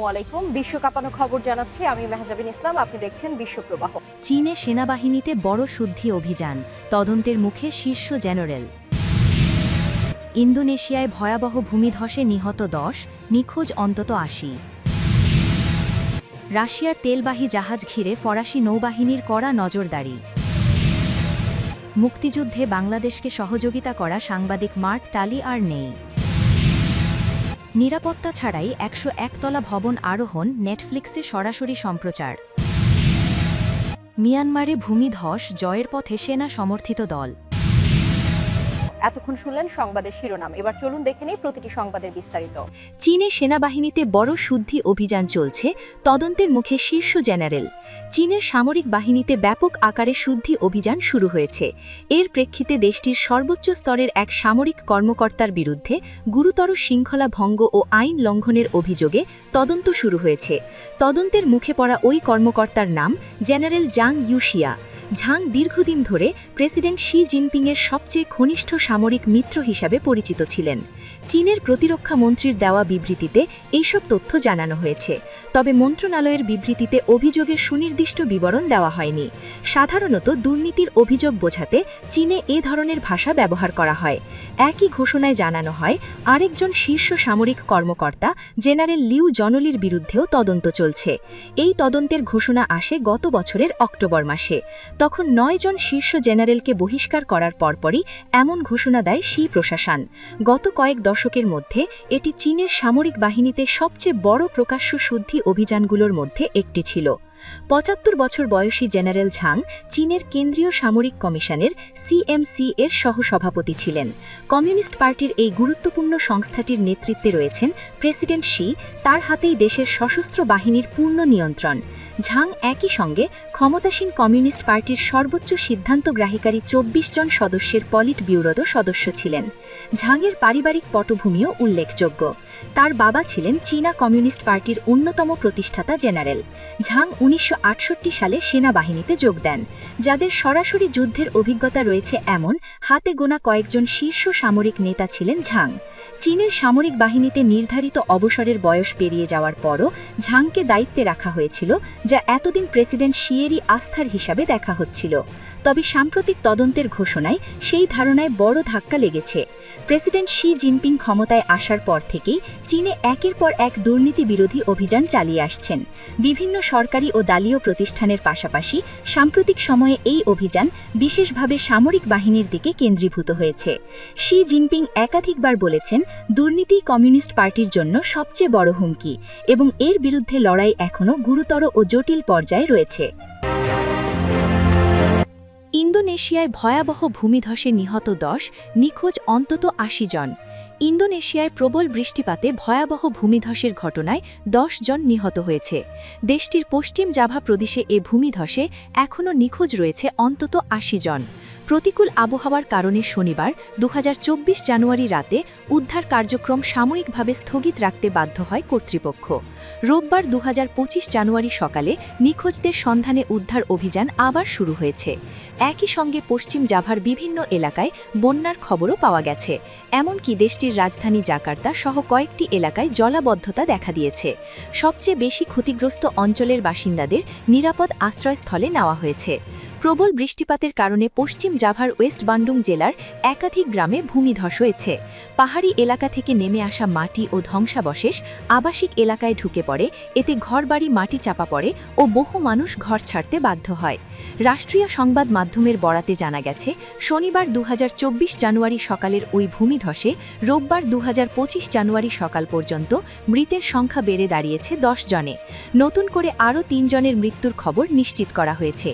আসসালামু আলাইকুম। বিশ্ব কাঁপানো খবর জানাচ্ছি আমি মেহজাবিন ইসলাম। আপনি দেখছেন বিশ্বপ্রবাহ চীনে সেনাবাহিনীতে বড় শুদ্ধি অভিযান। তদন্তের মুখে শীর্ষ জেনারেল। ইন্দোনেশিয়ায় ভয়াবহ ভূমিধসে নিহত দশ, নিখোঁজ অন্তত আশি। রাশিয়ার তেলবাহী জাহাজ ঘিরে ফরাসি নৌবাহিনীর কড়া নজরদারি। মুক্তিযুদ্ধে বাংলাদেশকে সহযোগিতা করা সাংবাদিক মার্ক টালি আর নেই। নিরাপত্তা ছাড়াই একশো একতলা ভবন আরোহণ নেটফ্লিক্সে সরাসরি সম্প্রচার। মিয়ানমারে ভূমিধস জয়ের পথে সেনা সমর্থিত দল। এতক্ষণ শুনলেন সংবাদের শিরোনাম। এবার চলুন দেখে নিই প্রতিটি সংবাদের বিস্তারিত। চীনে সেনাবাহিনীতে বড় শুদ্ধি অভিযান চলছে, তদন্তের মুখে শীর্ষ জেনারেল। চীনের সামরিক বাহিনীতে ব্যাপক আকারে শুদ্ধি অভিযান শুরু হয়েছে। এর প্রেক্ষিতে দেশটির সর্বোচ্চ স্তরের এক সামরিক কর্মকর্তার বিরুদ্ধে গুরুতর শৃঙ্খলা ভঙ্গ ও আইন লঙ্ঘনের অভিযোগে তদন্ত শুরু হয়েছে। তদন্তের মুখে পড়া ওই কর্মকর্তার নাম জেনারেল জাং ইউশিয়া। ঝাং দীর্ঘদিন ধরে প্রেসিডেন্ট শি জিনপিংয়ের সবচেয়ে ঘনিষ্ঠ সামরিক মিত্র হিসাবে পরিচিত ছিলেন। চীনের প্রতিরক্ষা মন্ত্রীর দেওয়া বিবৃতিতে এইসব তথ্য জানানো হয়েছে। তবে মন্ত্রণালয়ের বিবৃতিতে অভিযোগের সুনির্দিষ্ট বিবরণ দেওয়া হয়নি। সাধারণত দুর্নীতির অভিযোগ বোঝাতে চীনে এ ধরনের ভাষা ব্যবহার করা হয়। একই ঘোষণায় জানানো হয়, আরেকজন শীর্ষ সামরিক কর্মকর্তা জেনারেল লিউ জনলির বিরুদ্ধেও তদন্ত চলছে। এই তদন্তের ঘোষণা আসে গত বছরের অক্টোবর মাসে। তখন নয়জন শীর্ষ জেনারেলকে বহিষ্কার করার পরপরই এমন ঘোষণা দেয় শি প্রশাসন। গত কয়েক দশকের মধ্যে এটি চীনের সামরিক বাহিনীতে সবচেয়ে বড় প্রকাশ্য শুদ্ধি অভিযানগুলোর মধ্যে একটি ছিল। পঁচাত্তর বছর বয়সী জেনারেল ঝাং চীনের কেন্দ্রীয় সামরিক কমিশনের সিএমসি এর সহসভাপতি ছিলেন। কমিউনিস্ট পার্টির এই গুরুত্বপূর্ণ সংস্থাটির নেতৃত্বে রয়েছেন প্রেসিডেন্ট শি, তার হাতেই দেশের সশস্ত্র বাহিনীর পূর্ণ নিয়ন্ত্রণ। ঝাং একই সঙ্গে ক্ষমতাসীন কমিউনিস্ট পার্টির সর্বোচ্চ সিদ্ধান্তগ্রাহীকারী চব্বিশ জন সদস্যের পলিট ব্যুরোরও সদস্য ছিলেন। ঝাংয়ের পারিবারিক পটভূমিও উল্লেখযোগ্য। তার বাবা ছিলেন চীনা কমিউনিস্ট পার্টির অন্যতম প্রতিষ্ঠাতা জেনারেল। ঝাং উনিশশো আটষট্টি সালে সেনাবাহিনীতে যোগ দেন, যাদের সরাসরি যুদ্ধের অভিজ্ঞতা রয়েছে এমন, হাতে গোনা কয়েকজন শীর্ষ সামরিক নেতা ছিলেন ঝাং। চীনের সামরিক বাহিনীতে নির্ধারিত অবসরের বয়স পেরিয়ে যাওয়ার পরও ঝাংকে দায়িত্বে রাখা হয়েছিল, যা এতদিন প্রেসিডেন্ট শিয়েরি আস্থার হিসাবে দেখা হচ্ছিল। তবে সাম্প্রতিক তদন্তের ঘোষণায় সেই ধারণায় বড় ধাক্কা লেগেছে। প্রেসিডেন্ট শি জিনপিং ক্ষমতায় আসার পর থেকেই চীনে একের পর এক দুর্নীতি বিরোধী অভিযান চালিয়ে আসছেন। বিভিন্ন সরকারি ও দালীয় প্রতিষ্ঠানের পাশাপাশি সাম্প্রতিক সময়ে এই অভিযান বিশেষভাবে সামরিক বাহিনীর দিকে কেন্দ্রীভূত হয়েছে। শি জিনপিং একাধিকবার বলেছেন, দুর্নীতি কমিউনিস্ট পার্টির জন্য সবচেয়ে বড় হুমকি এবং এর বিরুদ্ধে লড়াই এখনও গুরুতর ও জটিল পর্যায়ে রয়েছে। ইন্দোনেশিয়ায় ভয়াবহ ভূমিধসে নিহত দশ, নিখোঁজ অন্তত আশি জন। ইন্দোনেশিয়ায় প্রবল বৃষ্টিপাতে ভয়াবহ ভূমিধসের ঘটনায় দশ জন নিহত হয়েছে। দেশটির পশ্চিম জাভা প্রদেশে এ ভূমিধসে এখনও নিখোঁজ রয়েছে অন্তত আশি জন। প্রতিকূল আবহাওয়ার কারণে শনিবার দু জানুয়ারি রাতে উদ্ধার কার্যক্রম সাময়িকভাবে স্থগিত রাখতে বাধ্য হয় কর্তৃপক্ষ। রোববার দু হাজার পঁচিশ জানুয়ারি সকালে নিখোঁজদের সন্ধানে উদ্ধার অভিযান আবার শুরু হয়েছে। একই সঙ্গে পশ্চিম জাভার বিভিন্ন এলাকায় বন্যার খবরও পাওয়া গেছে। এমনকি দেশটির রাজধানী জাকার্তা সহ কয়েকটি এলাকায় জলাবদ্ধতা দেখা দিয়েছে। সবচেয়ে বেশি ক্ষতিগ্রস্ত অঞ্চলের বাসিন্দাদের নিরাপদ আশ্রয়স্থলে নেওয়া হয়েছে। প্রবল বৃষ্টিপাতের কারণে পশ্চিম জাভার ওয়েস্ট বান্ডুং জেলার একাধিক গ্রামে ভূমিধস হয়েছে। পাহাড়ি এলাকা থেকে নেমে আসা মাটি ও ধ্বংসাবশেষ আবাসিক এলাকায় ঢুকে পড়ে, এতে ঘরবাড়ি, মাটি চাপা পড়ে ও বহু মানুষ ঘর ছাড়তে বাধ্য হয়। রাষ্ট্রীয় সংবাদ মাধ্যমের বরাতে জানা গেছে, শনিবার দু হাজার চব্বিশ জানুয়ারি সকালের ওই ভূমিধসে রোববার দু হাজার পঁচিশ জানুয়ারি সকাল পর্যন্ত মৃতের সংখ্যা বেড়ে দাঁড়িয়েছে দশ জনে। নতুন করে আরও তিনজনের মৃত্যুর খবর নিশ্চিত করা হয়েছে।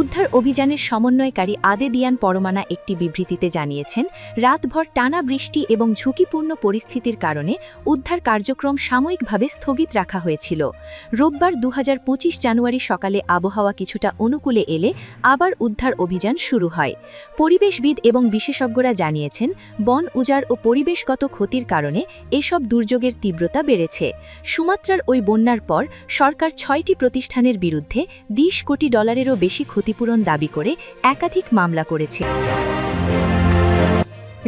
উদ্ধার অভিযানের সমন্বয়কারী আদে দিয়ান পরমানা একটি বিবৃতিতে জানিয়েছেন, রাতভর টানা বৃষ্টি এবং ঝুঁকিপূর্ণ পরিস্থিতির কারণে উদ্ধার কার্যক্রম সাময়িকভাবে স্থগিত রাখা হয়েছিল। রোববার দু জানুয়ারি সকালে আবহাওয়া কিছুটা অনুকূলে এলে আবার উদ্ধার অভিযান শুরু হয়। পরিবেশবিদ এবং বিশেষজ্ঞরা জানিয়েছেন, বন উজাড় ও পরিবেশগত ক্ষতির কারণে এসব দুর্যোগের তীব্রতা বেড়েছে। সুমাত্রার ওই বন্যার পর সরকার ছয়টি প্রতিষ্ঠানের বিরুদ্ধে বিশ কোটি ডলারেরও বেশি ক্ষতিপূরণ দাবি করে একাধিক মামলা করেছে।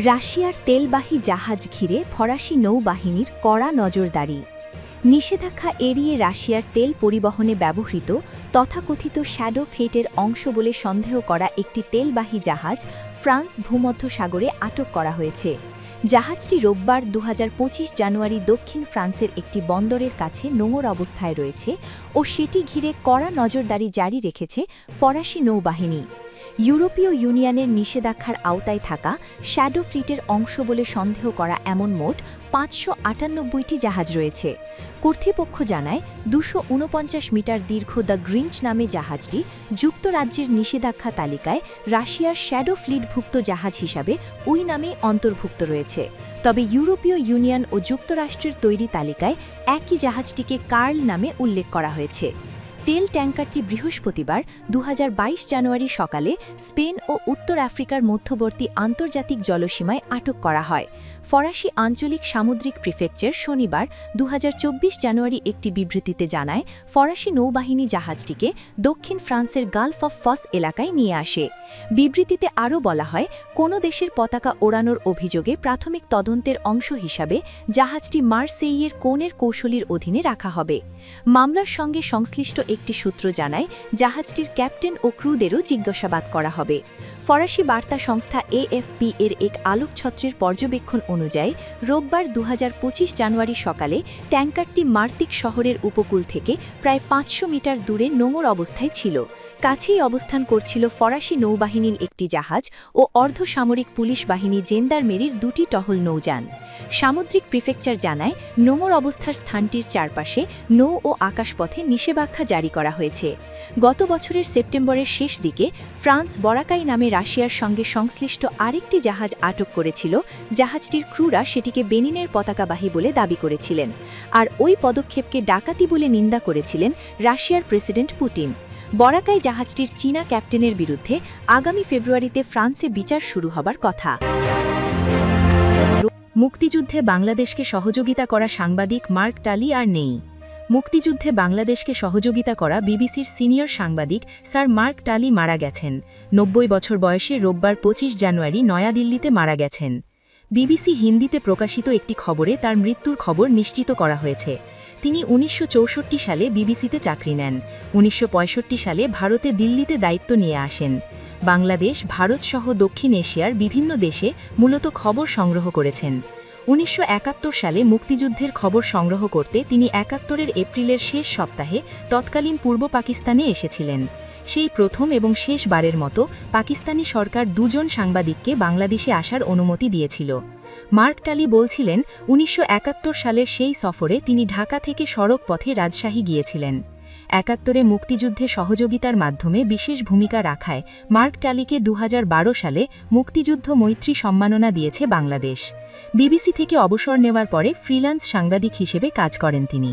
রাশিয়ার তেলবাহী জাহাজ ঘিরে ফরাসি নৌবাহিনীর কড়া নজরদারি। নিষেধাজ্ঞা এড়িয়ে রাশিয়ার তেল পরিবহনে ব্যবহৃত তথাকথিত শ্যাডো ফেটের অংশ বলে সন্দেহ করা একটি তেলবাহী জাহাজ ফ্রান্স ভূমধ্য সাগরে আটক করা হয়েছে। জাহাজটি রোববার দু হাজার পঁচিশ জানুয়ারি দক্ষিণ ফ্রান্সের একটি বন্দরের কাছে নোঙর অবস্থায় রয়েছে ও সেটি ঘিরে কড়া নজরদারি জারি রেখেছে ফরাসি নৌবাহিনী। ইউরোপীয় ইউনিয়নের নিষেধাজ্ঞার আওতায় থাকা শ্যাডো ফ্লিটের অংশ বলে সন্দেহ করা এমন মোট পাঁচশো আটানব্বইটি জাহাজ রয়েছে। কর্তৃপক্ষ জানায়, দুশো মিটার দীর্ঘ দ্য গ্রিঞ্চ নামে জাহাজটি যুক্তরাজ্যের নিষেধাজ্ঞা তালিকায় রাশিয়ার শ্যাডো ফ্লিটভুক্ত জাহাজ হিসাবে ওই নামে অন্তর্ভুক্ত রয়েছে। তবে ইউরোপীয় ইউনিয়ন ও যুক্তরাষ্ট্রের তৈরি তালিকায় একই জাহাজটিকে কার্ল নামে উল্লেখ করা হয়েছে। তেল ট্যাঙ্কারটি বৃহস্পতিবার দু হাজার বাইশ জানুয়ারি সকালে স্পেন ও উত্তর আফ্রিকার মধ্যবর্তী আন্তর্জাতিক জলসীমায় আটক করা হয়। ফরাসি আঞ্চলিক সামুদ্রিক প্রিফেকচার শনিবার দু হাজার চব্বিশ জানুয়ারি একটি বিবৃতিতে জানায়, ফরাসি নৌবাহিনী জাহাজটিকে দক্ষিণ ফ্রান্সের গালফ অফ ফস এলাকায় নিয়ে আসে। বিবৃতিতে আরও বলা হয়, কোনো দেশের পতাকা ওড়ানোর অভিযোগে প্রাথমিক তদন্তের অংশ হিসাবে জাহাজটি মার্সেইয়ের কোনের কৌশলীর অধীনে রাখা হবে। মামলার সঙ্গে সংশ্লিষ্ট একটি সূত্র জানায়, জাহাজটির ক্যাপ্টেন ও ক্রুদেরও জিজ্ঞাসাবাদ করা হবে। ফরাসি বার্তা সংস্থা এএফপি এর এক আলোকছত্রের পর্যবেক্ষণ অনুযায়ী, রোববার দু হাজার পঁচিশ জানুয়ারি সকালে ট্যাঙ্কারটি মার্তিক শহরের উপকূল থেকে প্রায় পাঁচশো মিটার দূরে নোঙর অবস্থায় ছিল। কাছেই অবস্থান করছিল ফরাসি নৌবাহিনীর একটি জাহাজ ও অর্ধসামরিক পুলিশ বাহিনী জেন্দারমেরির দুটি টহল নৌযান। সামুদ্রিক প্রিফেকচার জানায়, নোঙর অবস্থার স্থানটির চারপাশে নৌ ও আকাশপথে নিষেধাজ্ঞা জারি করা হয়েছে। গত বছরের সেপ্টেম্বরের শেষ দিকে ফ্রান্স বরাকাই নামে রাশিয়ার সঙ্গে সংশ্লিষ্ট আরেকটি জাহাজ আটক করেছিল, জাহাজটির ক্রুরা সেটিকে বেনিনের পতাকাবাহী বলে দাবি করেছিলেন। আর ওই পদক্ষেপকে ডাকাতি বলে নিন্দা করেছিলেন রাশিয়ার প্রেসিডেন্ট পুতিন। বরাকাই জাহাজটির চীনা ক্যাপ্টেনের বিরুদ্ধে আগামী ফেব্রুয়ারিতে ফ্রান্সে বিচার শুরু হবার কথা। মুক্তিযুদ্ধে বাংলাদেশকে সহযোগিতা করা সাংবাদিক মার্ক টালি আর নেই। মুক্তিযুদ্ধে বাংলাদেশকে সহযোগিতা করা বিবিসির সিনিয়র সাংবাদিক স্যার মার্ক টালি মারা গেছেন। নব্বই বছর বয়সে রোববার পঁচিশ জানুয়ারি নয়াদিল্লিতে মারা গেছেন। বিবিসি হিন্দিতে প্রকাশিত একটি খবরে তার মৃত্যুর খবর নিশ্চিত করা হয়েছে। তিনি উনিশশো চৌষট্টি সালে বিবিসিতে চাকরি নেন। উনিশশো পঁয়ষট্টি সালে ভারতে দিল্লিতে দায়িত্ব নিয়ে আসেন। বাংলাদেশ ভারতসহ দক্ষিণ এশিয়ার বিভিন্ন দেশে মূলত খবর সংগ্রহ করেছেন। উনিশশো একাত্তর সালে মুক্তিযুদ্ধের খবর সংগ্রহ করতে তিনি একাত্তরের এপ্রিলের শেষ সপ্তাহে তৎকালীন পূর্ব পাকিস্তানে এসেছিলেন। সেই প্রথম এবং শেষবারের মতো পাকিস্তানি সরকার দুজন সাংবাদিককে বাংলাদেশে আসার অনুমতি দিয়েছিল। মার্ক টালি বলছিলেন, উনিশশো একাত্তর সালের সেই সফরে তিনি ঢাকা থেকে সড়ক পথে রাজশাহী গিয়েছিলেন। একাত্তরে মুক্তিযুদ্ধে সহযোগিতার মাধ্যমে বিশেষ ভূমিকা রাখায় মার্ক টালিকে দু হাজার বারো সালে মুক্তিযুদ্ধ মৈত্রী সম্মাননা দিয়েছে বাংলাদেশ। বিবিসি থেকে অবসর নেওয়ার পরে ফ্রিল্যান্স সাংবাদিক হিসেবে কাজ করেন তিনি।